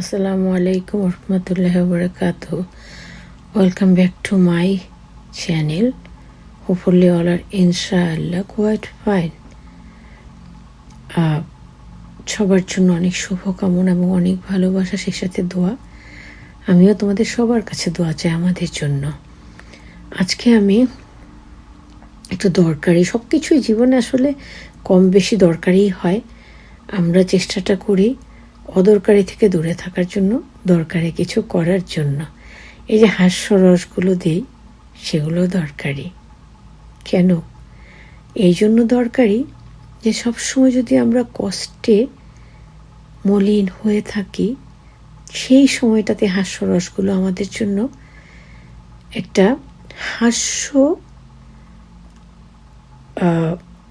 আসসালামু আলাইকুম রহমতুল্লাহ বরকাত welcome back to my channel hopefully all are ইনশাআল্লাহ কোয়াইট ফাইন সবার জন্য অনেক শুভকামনা এবং অনেক ভালোবাসা, সেই সাথে দোয়া। আমিও তোমাদের সবার কাছে দোয়া চাই আমাদের জন্য। আজকে আমি একটু দরকারি সব কিছুই জীবনে আসলে কম বেশি দরকারি হয়। আমরা চেষ্টাটা করি অদরকারি থেকে দূরে থাকার জন্য, দরকারি কিছু করার জন্য। এই যে হাস্যরসগুলো দিই, সেগুলো দরকারি। কেন? এই জন্য দরকারি যে সবসময় যদি আমরা কষ্টে মলিন হয়ে থাকি, সেই সময়টাতে হাস্যরসগুলো আমাদের জন্য একটা হাস্য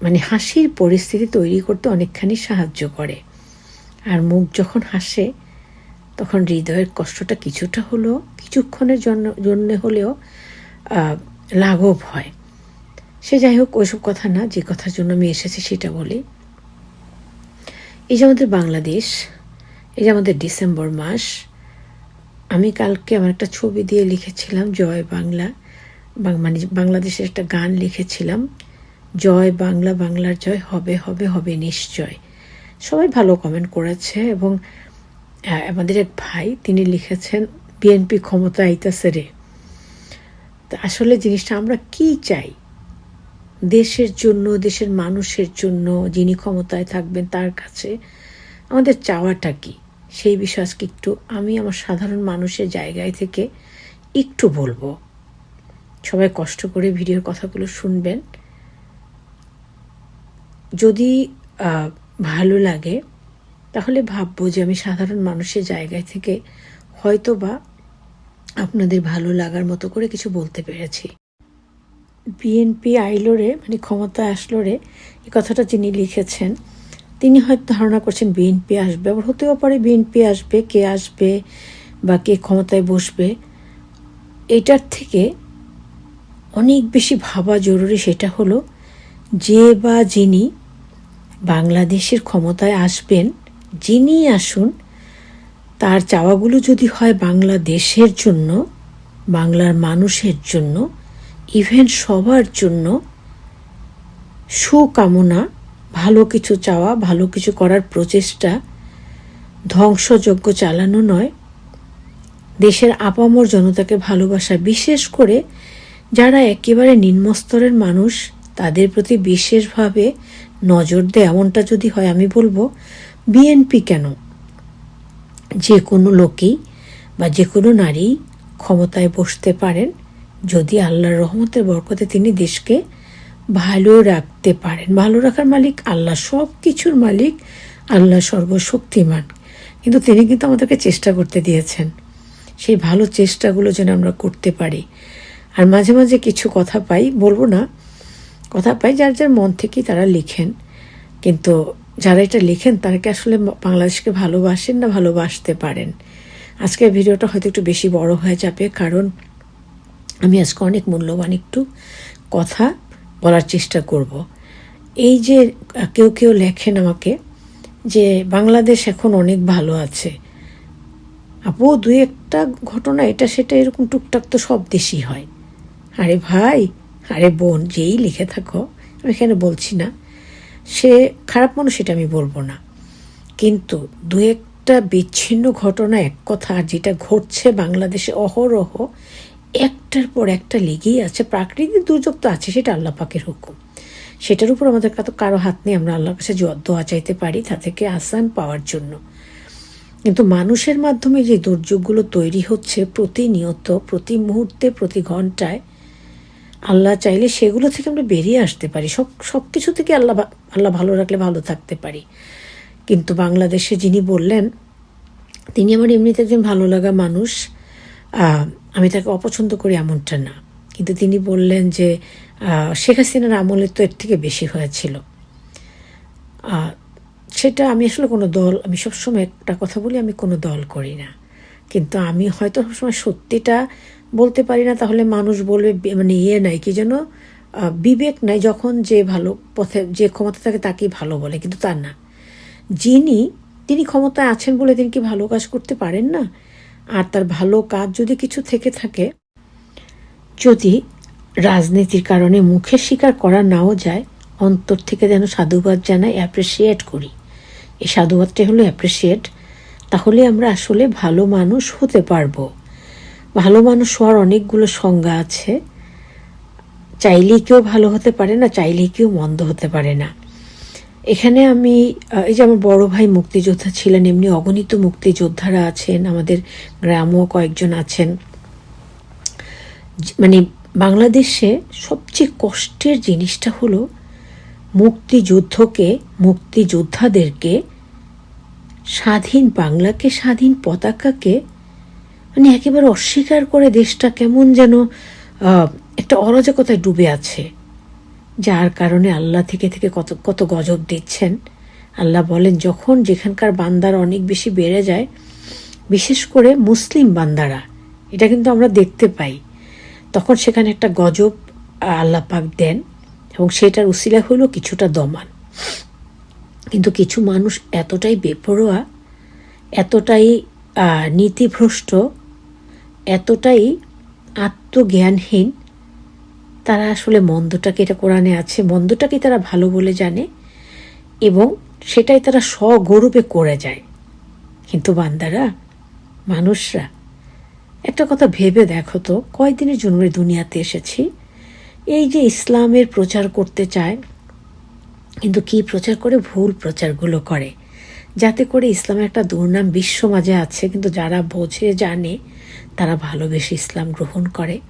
মানে হাসির পরিস্থিতি তৈরি করতে অনেকখানি সাহায্য করে। আর মুখ যখন হাসে, তখন হৃদয়ের কষ্টটা কিছুটা হলেও, কিছুক্ষণের জন্য জন্য হলেও লাঘব হয়। সে যাই হোক, ওইসব কথা না, যে কথার জন্য আমি এসেছি সেটা বলি। এই যে আমাদের বাংলাদেশ, এই যে আমাদের ডিসেম্বর মাস, আমি কালকে আমার একটা ছবি দিয়ে লিখেছিলাম, জয় বাংলা মানে বাংলাদেশের একটা গান লিখেছিলাম, জয় বাংলা, বাংলার জয়, হবে হবে হবে নিশ্চয়। সবাই ভালো কমেন্ট করেছে এবং আমাদের এক ভাই তিনি লিখেছেন বিএনপি ক্ষমতা আইতাছে রে। তা আসলে জিনিসটা আমরা কি চাই? দেশের জন্য, দেশের মানুষের জন্য যিনি ক্ষমতায় থাকবেন তার কাছে আমাদের চাওয়াটা কি? সেই বিষয়ে আজকে একটু আমি আমার সাধারণ মানুষের জায়গায় থেকে একটু বলব। সবাই কষ্ট করে ভিডিওর কথাগুলো শুনবেন। যদি ভালো লাগে, তাহলে ভাববো যে আমি সাধারণ মানুষের জায়গায় থেকে হয়তো বা আপনাদের ভালো লাগার মতো করে কিছু বলতে পেরেছি। বিএনপি আইলো রে মানে ক্ষমতা আসলো রে এই কথাটা যিনি লিখেছেন, তিনি হয়তো ধারণা করছেন বিএনপি আসবে, আবার হতেও পারে বিএনপি আসবে, কে আসবে বা কে ক্ষমতায় বসবে, এটার থেকে অনেক বেশি ভাবা জরুরি সেটা হলো যে বা যিনি বাংলাদেশের ক্ষমতায় আসবেন, যিনি আসুন, তার চাওয়াগুলো যদি হয় বাংলাদেশের জন্য, বাংলার মানুষের জন্য ইভেন সবার জন্য, সুকামনা, ভালো কিছু চাওয়া, ভালো কিছু করার প্রচেষ্টা, ধ্বংসযজ্ঞ চালানো নয়, দেশের আপামর জনতাকে ভালোবাসা, বিশেষ করে যারা একেবারে নিম্নস্তরের মানুষ, তাদের প্রতি বিশেষভাবে নজর দেয় এমনটা যদি হয় আমি বলব, বিএনপি কেন? যে কোনো লোকই বা যে কোনো নারী ক্ষমতায় বসতে পারেন যদি আল্লাহর রহমতের বরকতে তিনি দেশকে ভালো রাখতে পারেন। ভালো রাখার মালিক আল্লাহ সব কিছুর মালিক আল্লাহ সর্বশক্তিমান। কিন্তু তিনি কিন্তু আমাদেরকে চেষ্টা করতে দিয়েছেন। সেই ভালো চেষ্টাগুলো যেন আমরা করতে পারি। আর মাঝে মাঝে কিছু কথা পাই, বলব না কথা পাই যার যার মন থেকেই তারা লিখেন। কিন্তু যারা এটা লিখেন, তারা কি আসলে বাংলাদেশকে ভালোবাসেন না ভালোবাসতে পারেন? আজকের ভিডিওটা হয়তো একটু বেশি বড় হয়ে যাবে, কারণ আমি আজকে অনেক মূল্যবান একটু কথা বলার চেষ্টা করব। এই যে কেউ কেউ লেখেন আমাকে যে, বাংলাদেশ এখন অনেক ভালো আছে। আপু, দুই একটা ঘটনা, এটা সেটা এরকম টুকটাক তো সব দেশই হয়। আরে ভাই আরে বোন, যেই লিখে থাকো, আমি এখানে বলছি না? সে খারাপ মানুষ সেটা আমি বলব না। কিন্তু দু একটা বিচ্ছিন্ন ঘটনা, এক কথা যেটা ঘটছে বাংলাদেশে অহরহ, একটার পর একটা লেগেই আছে। প্রাকৃতিক দুর্যোগ তো আছে, সেটা আল্লাহ পাকের হুকুম। সেটার উপর আমাদের কাছে কারও হাত নেই, আমরা আল্লাহর কাছে দোয়া চাইতে পারি, তা থেকে আসান পাওয়ার জন্য। কিন্তু মানুষের মাধ্যমে যে দুর্যোগগুলো তৈরি হচ্ছে প্রতিনিয়ত, প্রতি মুহূর্তে, প্রতি ঘন্টায় আল্লাহ চাইলে সেগুলো থেকে আমরা বেরিয়ে আসতে পারি। সব সব কিছু থেকে আল্লাহ আল্লাহ ভালো রাখলে ভালো থাকতে পারি। কিন্তু বাংলাদেশে যিনি বললেন, তিনি আমার এমনিতে একজন ভালো লাগা মানুষ আমি তাকে অপছন্দ করি এমনটা না। কিন্তু তিনি বললেন যে শেখ হাসিনার আমলে তো এর থেকে বেশি হয়েছিল। সেটা আমি আসলে কোনো দল, আমি সবসময় একটা কথা বলি, আমি কোনো দল করি না। কিন্তু আমি হয়তো সবসময় সত্যিটা বলতে পারি না, তাহলে মানুষ বলবে মানে ইয়ে নাই, কি যেন বিবেক নাই যখন যে ভালো পথে, যে ক্ষমতা থাকে তাকেই ভালো বলে, কিন্তু তার না। যিনি, তিনি ক্ষমতায় আছেন বলে তিনি কি ভালো কাজ করতে পারেন না? আর তার ভালো কাজ যদি কিছু থেকে থাকে, যদি রাজনীতির কারণে মুখে স্বীকার করা নাও যায়, অন্তর থেকে যেন সাধুবাদ জানাই অ্যাপ্রিসিয়েট করি। এই সাধুবাদটা হলো অ্যাপ্রিসিয়েট তাহলে আমরা আসলে ভালো মানুষ হতে পারব। ভালো মানুষ হওয়ার অনেকগুলো সংজ্ঞা আছে। চাইলেই কেউ ভালো হতে পারে না, চাইলেই কেউ মন্দ হতে পারে না। এখানে আমি এই যে আমার বড় ভাই মুক্তিযোদ্ধা ছিলেন, এমনি অগণিত মুক্তিযোদ্ধারা আছেন, আমাদের গ্রামও কয়েকজন আছেন। মানে বাংলাদেশে সবচেয়ে কষ্টের জিনিসটা হলো মুক্তিযুদ্ধকে, মুক্তিযোদ্ধাদেরকে স্বাধীন বাংলাকে, স্বাধীন পতাকাকে মানে একেবারে অস্বীকার করে দেশটা কেমন যেন একটা অরাজকতায় ডুবে আছে। যার কারণে আল্লাহ থেকে থেকে কত কত গজব দিচ্ছেন। আল্লাহ বলেন, যখন যেখানকার বান্দার অনেক বেশি বেড়ে যায়, বিশেষ করে মুসলিম বান্দারা, এটা কিন্তু আমরা দেখতে পাই, তখন সেখানে একটা গজব আল্লাহ পাক দেন এবং সেটার উসিলা হলো কিছুটা দমান। কিন্তু কিছু মানুষ এতটাই বেপরোয়া, এতটাই নীতিভ্রষ্ট, এতটাই আত্মজ্ঞানহীন, তারা আসলে মন্দটাকে এটা কোরআনে আছে মন্দটাকে তারা ভালো বলে জানে এবং সেটাই তারা স্বগৌরবে করে যায়। কিন্তু বান্দারা, মানুষরা, একটা কথা ভেবে দেখো তো, কয়দিনের জন্য দুনিয়াতে এসেছি? এই যে ইসলামের প্রচার করতে চায় কিন্তু কি প্রচার করে? ভুল প্রচারগুলো করে। যাতে করে ইসলামের একটা দুর্নাম বিশ্ব মাঝে আছে, কিন্তু যারা বোঝে, জানে, তারা ভালোবেসে ইসলাম গ্রহণ করে।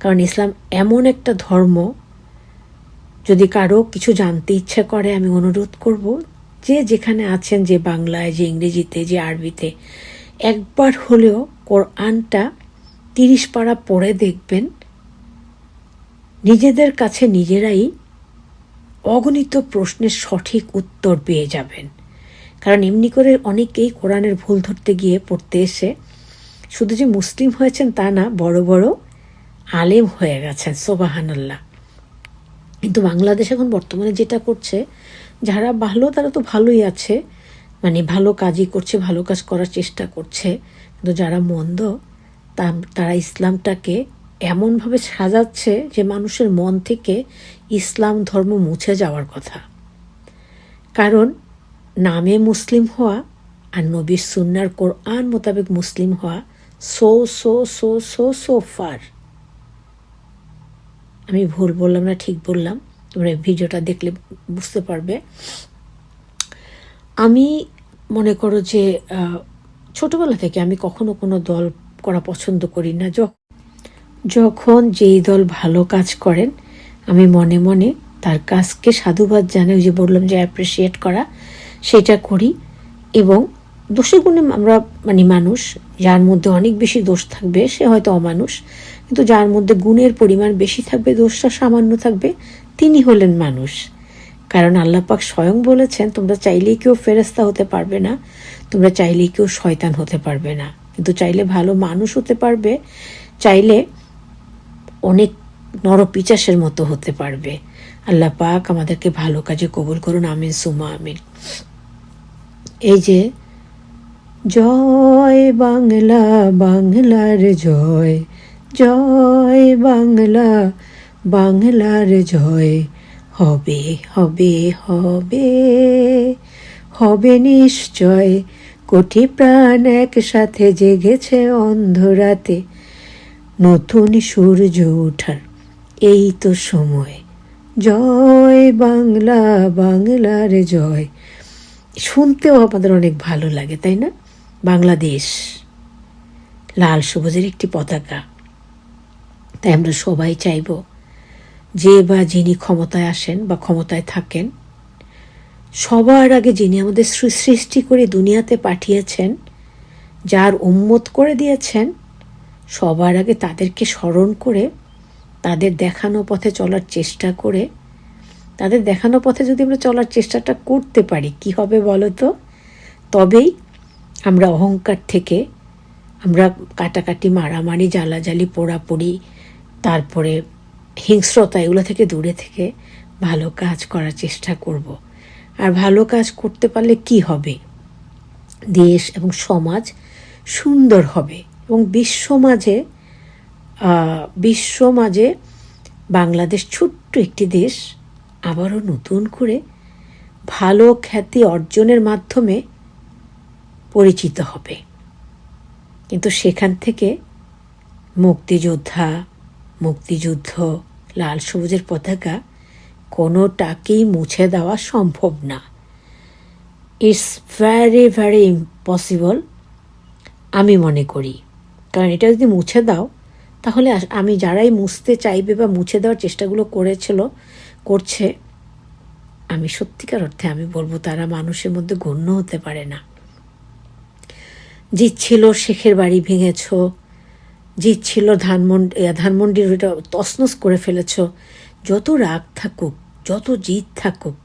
কারণ ইসলাম এমন একটা ধর্ম, যদি কারও কিছু জানতে ইচ্ছে করে, আমি অনুরোধ করব, যে যেখানে আছেন, যে বাংলায়, যে ইংরেজিতে, যে আরবিতে, একবার হলেও কোরআনটা তিরিশ পাড়া পড়ে দেখবেন। নিজেদের কাছে নিজেরাই অগণিত প্রশ্নের সঠিক উত্তর পেয়ে যাবেন। কারণ এমনি করে অনেকেই কোরআনের ভুল ধরতে গিয়ে পড়তে এসে, শুধু যে মুসলিম হয়েছেন তা না, বড় বড় আলেম হয়ে গেছেন, সোবাহানাল্লাহ। কিন্তু বাংলাদেশ এখন বর্তমানে যেটা করছে, যারা ভালো তারা তো ভালোই আছে মানে ভালো কাজই করছে, ভালো কাজ করার চেষ্টা করছে, কিন্তু যারা মন্দ তা তারা ইসলামটাকে এমনভাবে সাজাচ্ছে যে মানুষের মন থেকে ইসলাম ধর্ম মুছে যাওয়ার কথা। কারণ নামে মুসলিম হওয়া আর নবীর সুন্নার কোরআন মোতাবেক মুসলিম হওয়া so so so so so far আমি ভুল বললাম না, ঠিক বললাম। তোমরা ভিডিওটা দেখলে বুঝতে পারবে। আমি মনে করো যে ছোটবেলা থেকে আমি কখনো কোনো দল করা পছন্দ করি না। যখন যেই দল ভালো কাজ করেন, আমি মনে মনে তার কাজকে সাধুবাদ জানাই যে বললাম যে অ্যাপ্রিসিয়েট করা, সেটা করি। এবং দোষী গুণে আমরা মানে মানুষ, যার মধ্যে অনেক বেশি দোষ থাকবে, সে হয়তো অমানুষ, কিন্তু যার মধ্যে গুণের পরিমাণ বেশি থাকবে, দোষটা সামান্য থাকবে, তিনি হলেন মানুষ। কারণ আল্লাপাক স্বয়ং বলেছেন, তোমরা চাইলেই কেউ ফেরস্তা হতে পারবে না, তোমরা চাইলেই কেউ শয়তান হতে পারবে না। কিন্তু চাইলে ভালো মানুষ হতে পারবে, চাইলে অনেক নরপিচাসের মতো হতে পারবে। আল্লাহ পাক আমাদেরকে ভালো কাজে কবুল করুন, আমিন সুমা আমিন। এই যে, জয় বাংলা, বাংলার জয় জয় বাংলা, বাংলার জয়, হবে হবে হবে হবে নিশ্চয়। কোটি প্রাণ একসাথে জেগেছে অন্ধরাতে। নতুন সূর্য ওঠার। এই তো সময়। জয় বাংলা, বাংলার জয়। শুনতেও আমাদের অনেক ভালো লাগে, তাই না? বাংলাদেশ। লাল সবুজের একটি পতাকা। তাই আমরা সবাই চাইব যে বা যিনি ক্ষমতায় আসেন বা ক্ষমতায় থাকেন, সবার আগে যিনি আমাদের সৃষ্টি করে দুনিয়াতে পাঠিয়েছেন, যার উম্মত করে দিয়েছেন সবার আগে তাদেরকে স্মরণ করে, তাদের দেখানো পথে চলার চেষ্টা করে। তাদের দেখানো পথে যদি আমরা চলার চেষ্টাটা করতে পারি, কি হবে বলো তো তবেই আমরা অহংকার থেকে আমরা কাটাকাটি, মারামারি, জ্বালাজালি, পোড়াপড়ি, তারপরে হিংস্রতা, এগুলো থেকে দূরে থেকে ভালো কাজ করার চেষ্টা করব। আর ভালো কাজ করতে পারলে কি হবে? দেশ এবং সমাজ সুন্দর হবে। এবং বিশ্ব মাঝে বিশ্ব মাঝে বাংলাদেশ ছোট্ট একটি দেশ, আবারও নতুন করে ভালো খ্যাতি অর্জনের মাধ্যমে পরিচিত হবে। কিন্তু সেখান থেকে মুক্তিযোদ্ধা, মুক্তিযুদ্ধ, লাল সবুজের পতাকা কোনোটাকেই মুছে দেওয়া সম্ভব না। ইটস ভ্যারি ভ্যারি ইম্পসিবল আমি মনে করি। কারণ এটা যদি মুছে দাও, তাহলে আমি যারাই মুছতে চাইবে বা মুছে দেওয়ার চেষ্টাগুলো করেছিল, করছে, আমি সত্যিকার অর্থে আমি বলব তারা মানুষের মধ্যে গণ্য হতে পারে না। জিত ছিল শেখের বাড়ি ভেঙেছ, জিত ছিল ধানমন্ডি ধানমন্ডির ওইটা তসনস করে ফেলেছ, যত রাগ থাকুক, যত জিত থাকুক,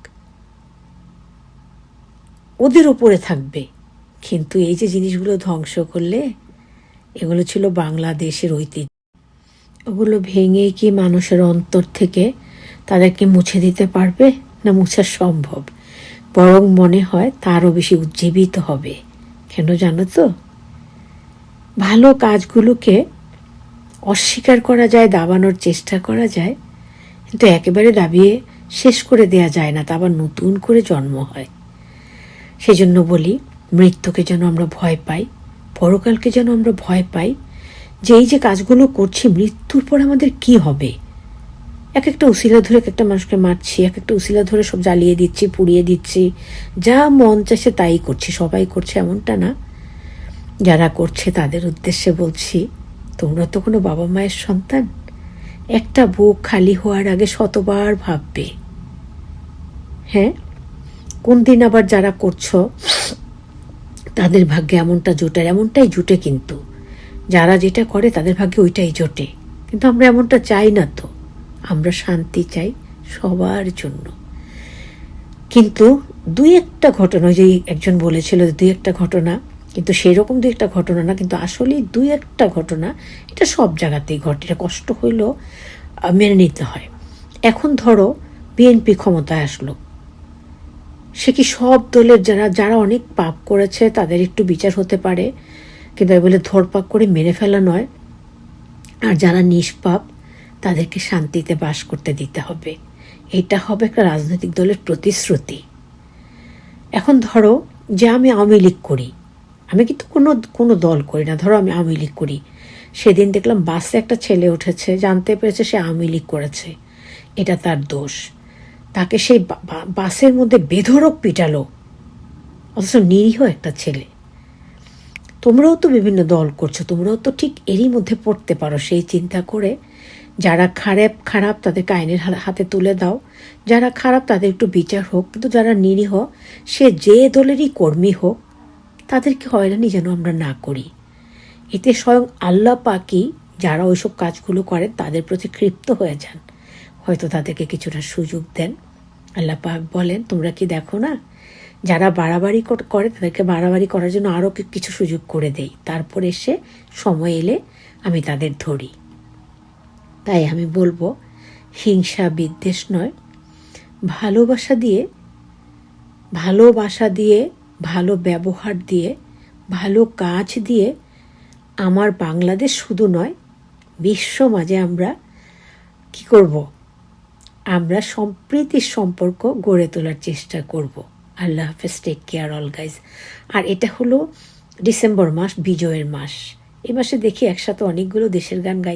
ওদের ওপরে থাকবে। কিন্তু এই যে জিনিসগুলো ধ্বংস করলে এগুলো ছিল বাংলাদেশের ঐতিহ্য। ওগুলো ভেঙে কি মানুষের অন্তর থেকে তাদেরকে মুছে দিতে পারবে? না মুছা সম্ভব। বরং মনে হয় তারও বেশি উজ্জীবিত হবে। কেন জানো তো? ভালো কাজগুলোকে অস্বীকার করা যায়, দাবানোর চেষ্টা করা যায়, কিন্তু একেবারে দাবিয়ে শেষ করে দেয়া যায় না, তা আবার নতুন করে জন্ম হয়। সেজন্য বলি, মৃত্যুকে যেন আমরা ভয় পাই পরকালকে যেন আমরা ভয় পাই যে এই যে কাজগুলো করছি, মৃত্যুর পর আমাদের কি হবে? এক একটা উসিলা ধরে এক একটা মানুষকে মারছি এক একটা উসিলা ধরে সব জ্বালিয়ে দিচ্ছি, পুড়িয়ে দিচ্ছি। যা মন চাইছে তাই করছি, সবাই করছে এমনটা না। যারা করছে তাদের উদ্দেশ্যে বলছি, তোমরা তো কোনো বাবা মায়ের সন্তান। একটা বুক খালি হওয়ার আগে শতবার ভাববে। হ্যাঁ? কোন দিন আবার যারা করছ তাদের ভাগ্যে এমনটা জোটে এমনটাই জুটে কিন্তু। যারা যেটা করে তাদের ভাগ্যে ওইটাই জোটে। কিন্তু আমরা এমনটা চাই না তো। আমরা শান্তি চাই সবার জন্য। কিন্তু দুই একটা ঘটনা, ওই যে একজন বলেছিল দুই একটা ঘটনা, কিন্তু সেরকম দুই একটা ঘটনা না, কিন্তু আসলেই দুই একটা ঘটনা, এটা সব জায়গাতেই ঘটে। এটা কষ্ট হইলেও মেনে নিতে হয়। এখন ধরো, বিএনপি ক্ষমতায় আসলো। সে কি সব দলের যারা যারা অনেক পাপ করেছে তাদের একটু বিচার হতে পারে? কিন্তু বলে ধরপাক করে মেরে ফেলা নয়। আর যারা নিষ্পাপ, তাদেরকে শান্তিতে বাস করতে দিতে হবে। এটা হবে একটা রাজনৈতিক দলের প্রতিশ্রুতি। এখন ধরো যে আমি আওয়ামী লীগ করি। আমি কিন্তু কোনো কোনো দল করি না। ধরো আমি আওয়ামী লীগ করি। সেদিন দেখলাম বাসে একটা ছেলে উঠেছে, জানতে পেরেছে সে আওয়ামী লীগ করেছে। এটা তার দোষ। তাকে সেই বাসের মধ্যে বেধরক পিটালো। অথচ নিরীহ একটা ছেলে। তোমরাও তো বিভিন্ন দল করছ, তোমরাও তো ঠিক এরই মধ্যে পড়তে পারো। সেই চিন্তা করে যারা খারাপ খারাপ তাদেরকে আইনের হাতে তুলে দাও। যারা খারাপ তাদের একটু বিচার হোক, কিন্তু যারা নিরীহ, সে যে দলেরই কর্মী হোক, তাদেরকে হয়রানি যেন আমরা না করি। এতে স্বয়ং আল্লাহ পাকি যারা ওইসব কাজগুলো করেন তাদের প্রতি ক্ষিপ্ত হয়ে যান। হয়তো তাদেরকে কিছুটা সুযোগ দেন। আল্লাহ পাক বলেন, তোমরা কি দেখো না? যারা বাড়াবাড়ি করে তাদেরকে বাড়াবাড়ি করার জন্য আরও কিছু সুযোগ করে দেই। তারপর এসে সময় এলে আমি তাদের ধরি। তাই আমি বলব, হিংসা বিদ্বেষ নয়। ভালোবাসা দিয়ে ভালোবাসা দিয়ে, ভালো ব্যবহার দিয়ে, ভালো কাজ দিয়ে আমার বাংলাদেশ শুধু নয়, বিশ্ব মাঝে আমরা কি করব? আমরা সম্প্রীতির সম্পর্ক গড়ে তোলার চেষ্টা করব। আল্লাহ হাফেজ টেক কেয়ার অল গাইজ আর এটা হলো ডিসেম্বর মাস, বিজয়ের মাস। এ মাসে দেখি একসাথে অনেকগুলো দেশের গান গাই।